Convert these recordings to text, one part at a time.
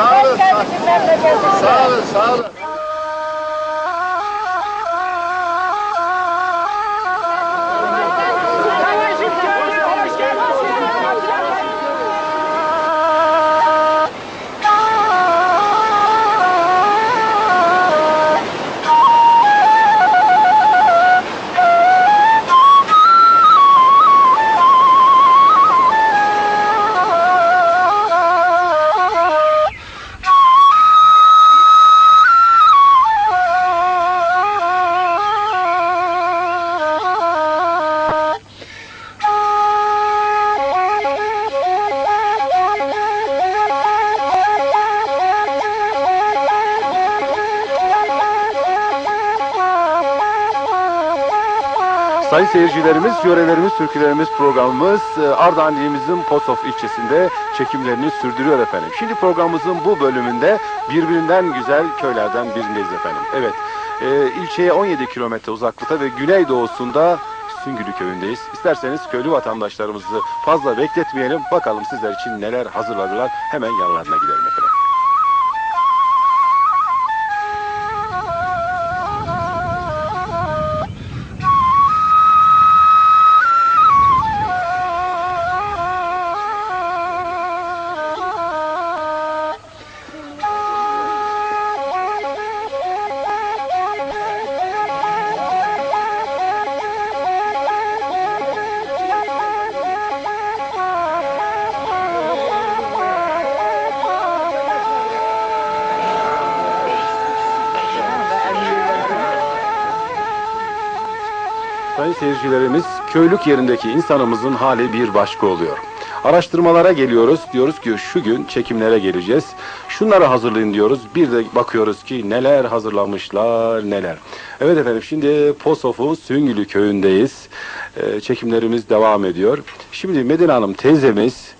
Sağ olun. Sağ olun. Sağ olun. Sağ olun. Sayın seyircilerimiz, yörelerimiz, türkülerimiz programımız e, Ardahan ilimizin Posof ilçesinde çekimlerini sürdürüyor efendim. Şimdi programımızın bu bölümünde birbirinden güzel köylerden birindeyiz efendim. Evet, e, ilçeye 17 kilometre uzaklıkta ve güneydoğusunda Süngülü köyündeyiz. İsterseniz köylü vatandaşlarımızı fazla bekletmeyelim. Bakalım sizler için neler hazırladılar. Hemen yanlarına gidelim efendim. Sayın seyircilerimiz, köylük yerindeki insanımızın hali bir başka oluyor. Araştırmalara geliyoruz, diyoruz ki şu gün çekimlere geleceğiz. Şunları hazırlayın diyoruz. Bir de bakıyoruz ki neler hazırlamışlar, neler. Evet efendim, şimdi Posof'un Süngülü köyündeyiz. Ee, çekimlerimiz devam ediyor. Şimdi Medine Hanım teyzemiz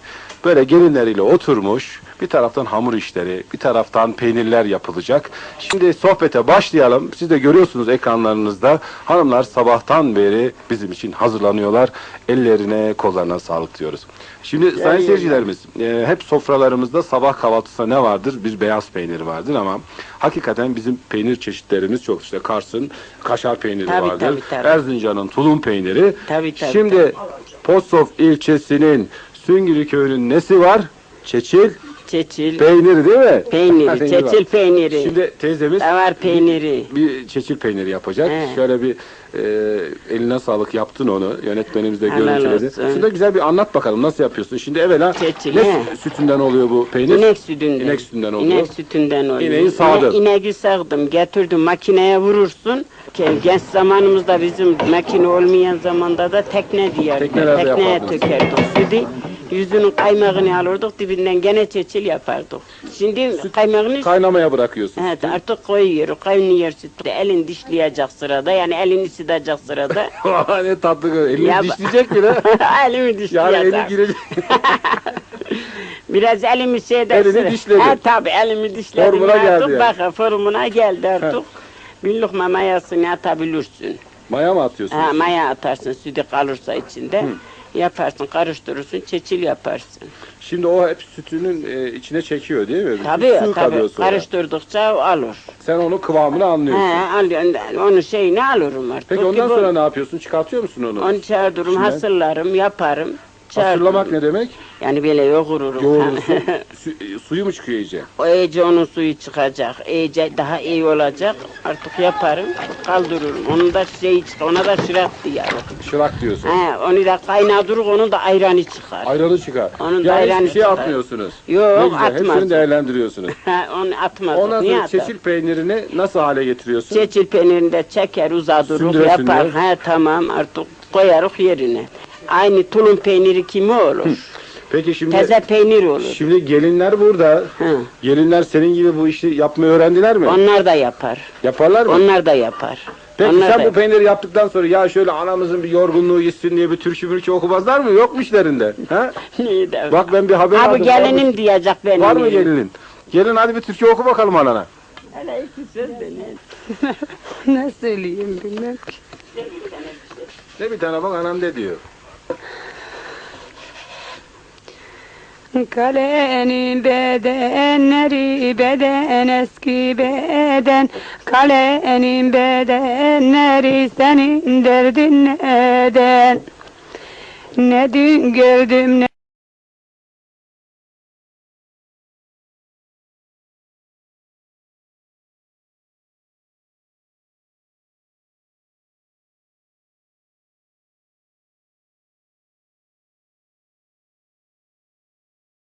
böyle gelinleriyle oturmuş. Bir taraftan hamur işleri, bir taraftan peynirler yapılacak. Şimdi sohbete başlayalım. Siz de görüyorsunuz ekranlarınızda. Hanımlar sabahtan beri bizim için hazırlanıyorlar. Ellerine, kollarına sağlık diyoruz. Şimdi sayın seyircilerimiz, e, hep sofralarımızda sabah kahvaltısında ne vardır? Bir beyaz peynir vardır ama hakikaten bizim peynir çeşitlerimiz çok. İşte Kars'ın kaşar peyniri Tabii, vardır. tabii, tabii. Erzincan'ın tulum peyniri. Tabii, tabii, Şimdi Posof ilçesinin Süngülü köyünün nesi var? Çeçil Çeçil peyniri değil mi? peyniri, çeçil var. peyniri. Şimdi teyzemiz Davar peyniri. bir çeçil peyniri yapacak. He. Şöyle bir e, eline sağlık yaptın onu. Yönetmenimiz de Helal görüntüledi. olsun. Şurada güzel bir anlat bakalım nasıl yapıyorsun. Şimdi evvela Çeçil, ne he. sü- sütünden oluyor bu peynir? İnek sütünden. İnek sütünden oluyor. İnek sütünden oluyor. İneğin sağdı. İne- İneği sağdım, getirdim makineye vurursun. Ke- Genç zamanımızda bizim makine olmayan zamanda da tekne diyardık. Teknelerde Tekneye yapardınız. tökerdik sütü. Yüzünün kaymağını alırdık, dibinden gene çeçil yapardık. Şimdi kaymağını Kaynamaya bırakıyorsun. Evet artık koyuyor, kaynıyor sütü. Elin dişleyecek sırada, yani elini sidecek sırada. ne tatlı. Elini Ya- dişleyecek mi lan? elimi Yani dişleyecek. eli girecek. Biraz elimi şeyde Elini sıra- dişledin. Ha tabii elimi dişledim Formuna artık. geldi yani. Bak formuna geldi artık. Bir lokma mayasını atabilirsin. Maya mı atıyorsun? Ha, maya atarsın sütü kalırsa içinde. Yaparsın, karıştırırsın, çeçil yaparsın. Şimdi o hep sütünün e, içine çekiyor değil mi? Tabii suyu tabii sonra. karıştırdıkça alır. Sen onun kıvamını anlıyorsun. He, alıyor, onun şeyini alırım artık. Peki ondan sonra ne yapıyorsun? Çıkartıyor musun onu? Onu çağırırım, İçinden? hasırlarım, yaparım. Çağırırım. Hatırlamak ne demek? Yani böyle yoğururum. Yoğurursun. Su- suyu mu çıkıyor iyice? O iyice onun suyu çıkacak. İyice daha iyi olacak. Artık yaparım. Kaldırırım. Onun da şeyi çıkar. Ona da şırak diyorlar. Şırak diyorsun. He, onu da kaynatırık. Onun da ayranı çıkar. Ayranı çıkar. Onun da yani ayranı hiçbir şey çıkar. atmıyorsunuz. Yok, atmaz. Hepsini değerlendiriyorsunuz. Onu atmaz. Ondan sonra çeçil peynirini nasıl hale getiriyorsun? Çeçil peynirini de çeker Sündüre yapar. He tamam artık koyarız yerine. Aynı tulum peyniri kimi olur? Peki şimdi Teze peynir olur. şimdi gelinler burada. Hı. Gelinler senin gibi bu işi yapmayı öğrendiler mi? Onlar da yapar. Yaparlar mı? Onlar da yapar. Peki Onlar sen da bu peyniri yaptıktan sonra ya şöyle anamızın bir yorgunluğu gitsin diye bir türkü mürkü okumazlar mı? Yok mu işlerinde? Ha? Bak ben bir haber Abi aldım. gelinim diyecek benim. Var mı yerim. gelinin? Gelin hadi bir türkü oku bakalım anana. Hele iki söz ne söyleyeyim bilmem ki. Ne bir tane bak anam de diyor. Kalenin bedenleri beden eski beden. Kalenin bedenleri senin derdin neden? Ne dün gördüm ne